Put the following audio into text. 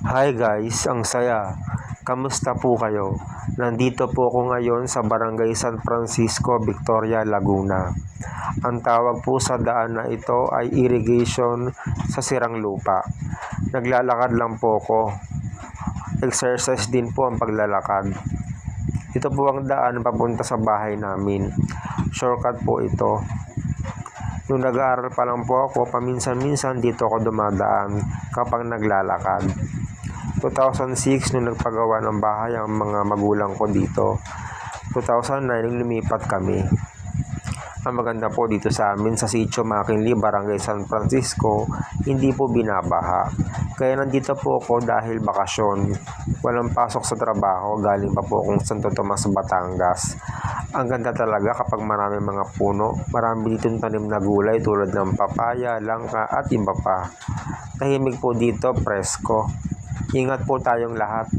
Hi guys, ang saya. Kamusta po kayo? Nandito po ako ngayon sa Barangay San Francisco, Victoria, Laguna. Ang tawag po sa daan na ito ay irrigation sa sirang lupa. Naglalakad lang po ako. Exercise din po ang paglalakad. Ito po ang daan papunta sa bahay namin. Shortcut po ito. Nung nag-aaral pa lang po ako, paminsan-minsan dito ako dumadaan kapag naglalakad. 2006 nung nagpagawa ng bahay ang mga magulang ko dito. 2009 nung lumipat kami. Ang maganda po dito sa amin sa Sitio Makinli, Barangay San Francisco, hindi po binabaha. Kaya nandito po ako dahil bakasyon. Walang pasok sa trabaho, galing pa po akong Santo Tomas, Batangas. Ang ganda talaga kapag marami mga puno. Marami dito tanim na gulay tulad ng papaya, langka at iba pa. Tahimik po dito, presko. Ingat po tayong lahat.